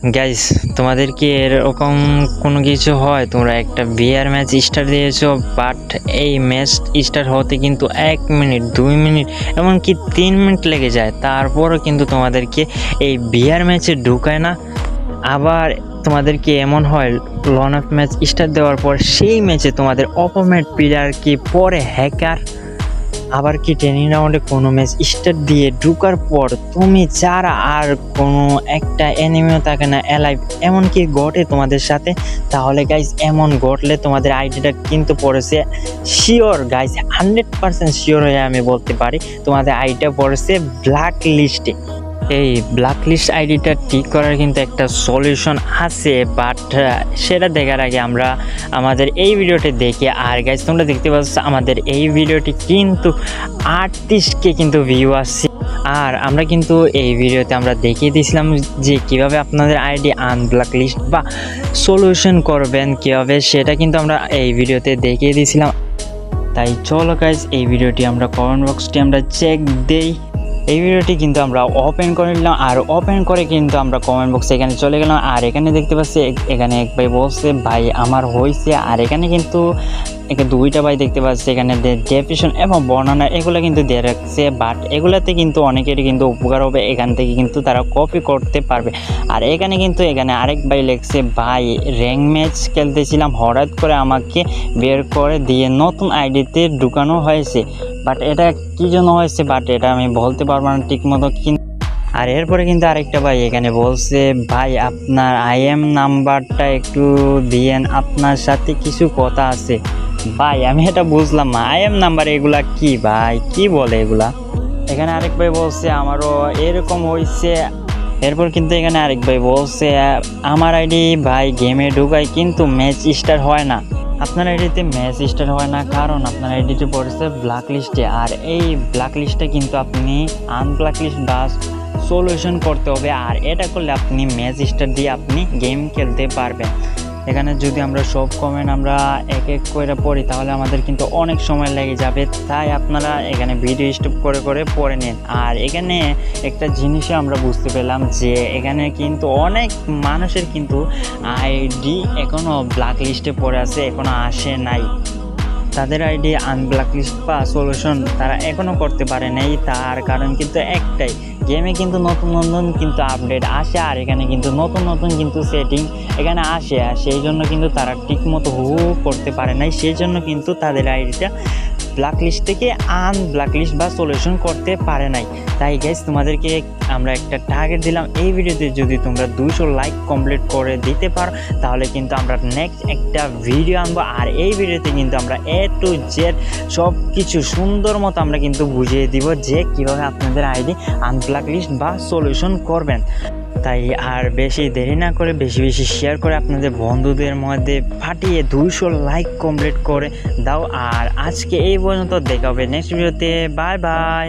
Guys তোমাদের কি এরকম কোনো কিছু হয়? তোমরা একটা বিয়ার ম্যাচ স্টার্ট দিয়েছ বাট এই ম্যাচ স্টার্ট হতে কিন্তু এক মিনিট দুই মিনিট এমনকি তিন মিনিট লেগে যায়। তারপরও কিন্তু তোমাদেরকে এই বিয়ার ম্যাচে ঢুকায় না। আবার তোমাদেরকে এমন হয় লন অফ ম্যাচ স্টার্ট দেওয়ার পর সেই ম্যাচে তোমাদের অপোনেন্ট প্লেয়ার কি পরে হ্যাকার আবার কি ট্রেনিং রাউন্ডে কোনো ম্যাচ স্টার্ট দিয়ে ঢুকার পর তুমি যারা আর কোনো একটা এনিমিও থাকে না অ্যালাইভ এমনকি ঘটে তোমাদের সাথে? তাহলে গাইজ এমন ঘটলে তোমাদের আইডিটা কিন্তু পড়েছে sure guys hundred percent sure হয়ে আমি বলতে পারি, তোমাদের আইডিটা পড়েছে ব্ল্যাক লিস্টে এই ব্ল্যাক লিস্ট আইডিটা ঠিক করার কিন্তু একটা সলিউশন আছে বাট সেটা দেখার আগে আমরা আমাদের এই ভিডিওটি দেখি। আর গাইজ তোমরা দেখতে পাচ্ছ আমাদের এই ভিডিওটি কিন্তু আটত্রিশকে কিন্তু ভিউ আসছে। আর আমরা কিন্তু এই ভিডিওতে আমরা দেখিয়ে দিয়েছিলাম যে কীভাবে আপনাদের আইডি আনব্লক লিস্ট বা সলিউশন করবেন, কীভাবে সেটা কিন্তু আমরা এই ভিডিওতে দেখিয়ে দিয়েছিলাম। তাই চলো গাইজ এই ভিডিওটি আমরা কমেন্ট বক্সটি আমরা চেক দেই। এই ভিডিওটি কিন্তু আমরা ওপেন করে নিলাম, আর ওপেন করে কিন্তু আমরা কমেন্ট বক্সে এখানে চলে গেলাম, আর এখানে দেখতে পাচ্ছি এখানে এক ভাই বলছে, ভাই, আমার হয়েছে আর এখানে কিন্তু দুইটা ভাই দেখতে পাচ্ছি, এখানে ডেফিশন এবং বর্ণনা এগুলো কিন্তু দিয়ে রাখছে বাট এগুলাতে কিন্তু অনেকেরই কিন্তু উপকার হবে, এখান থেকে কিন্তু তারা কপি করতে পারবে। আর এখানে কিন্তু এখানে আরেক ভাই লেখছে, ভাই, র্যাঙ্ক ম্যাচ খেলতেছিলাম, হঠাৎ করে আমাকে বের করে দিয়ে নতুন আইডিতে ঢুকানো হয়েছে। বাট এটা কি জন্য হয়েছে? বাট এটা আমি বলতে পারব না ঠিক মতো কি আর এরপরে কিন্তু আরেকটা ভাই এখানে বলছে, ভাই, আপনার আইএম নাম্বারটা একটু দিয়েন, আপনার সাথে কিছু কথা আছে। ভাই, আমি এটা বুঝলাম না। আইএম নাম্বার এগুলা কি ভাই? কি বলে এগুলা? এখানে আরেক ভাই বলছে, আমারও এরকম হয়েছে এরপর কিন্তু এখানে আরেক ভাই বলছে, আমার আইডি ভাই গেমে ঢুকাই কিন্তু ম্যাচ স্টার্ট হয় না। আপনার আইডিতে ম্যাচ স্টার্ট হয় না, কারণ আপনার আইডিতে পড়েছে ব্ল্যাক লিস্টে আর এই ব্ল্যাক লিস্টে কিন্তু আপনি আনব্ল্যাক লিস্ট বা সলিউশন করতে হবে। আর এটা করলে আপনি ম্যাচ স্টার্ট দিয়ে আপনি গেম খেলতে পারবেন। এখানে যদি আমরা সব কমেন্ট আমরা এক এক করে পড়ি, তাহলে আমাদের কিন্তু অনেক সময় লেগে যাবে। তাই আপনারা এখানে ভিডিও স্টপ করে করে পড়ে নিন। আর এখানে একটা জিনিসে আমরা বুঝতে পেলাম যে, এখানে কিন্তু অনেক মানুষের কিন্তু আইডি এখনও ব্ল্যাক লিস্টে পড়ে আছে এখনও আসে নাই। তাদের আইডি আনব্ল্যাক লিস্ট বা সলিউশন তারা এখনও করতে পারে নাই, তার কারণ কিন্তু একটাই, গেমে কিন্তু নতুন নতুন কিন্তু আপডেট আসে আর এখানে কিন্তু নতুন নতুন কিন্তু সেটিং এখানে আসে, আর সেই জন্য কিন্তু তারা ঠিকমতো হু করতে পারে নাই সেই জন্য কিন্তু তাদের আইডিটা ব্ল্যাক লিস্ট থেকে আন ব্ল্যাক লিস্ট বা সলিউশন করতে পারে নাই। তাই গাইজ তোমাদেরকে আমরা একটা টার্গেট দিলাম। এই ভিডিওতে যদি তোমরা দুইশো লাইক কমপ্লিট করে দিতে পারো, তাহলে কিন্তু আমরা নেক্সট একটা ভিডিও আনব। আর এই ভিডিওতে কিন্তু আমরা এ টু জেড সব কিছু সুন্দর মতো আমরা কিন্তু বুঝিয়ে দিব যে কীভাবে আপনাদের আইডি আনব্ল্যাক লিস্ট বা সলিউশন করবেন। তাই আর বেশি দেরি না করে বেশি বেশি শেয়ার করে আপনাদের বন্ধুদের মধ্যে ফাটিয়ে দুইশো লাইক কমপ্লিট করে দাও। আর আজকে এই পর্যন্ত, দেখা হবে নেক্সট ভিডিওতে বাই বাই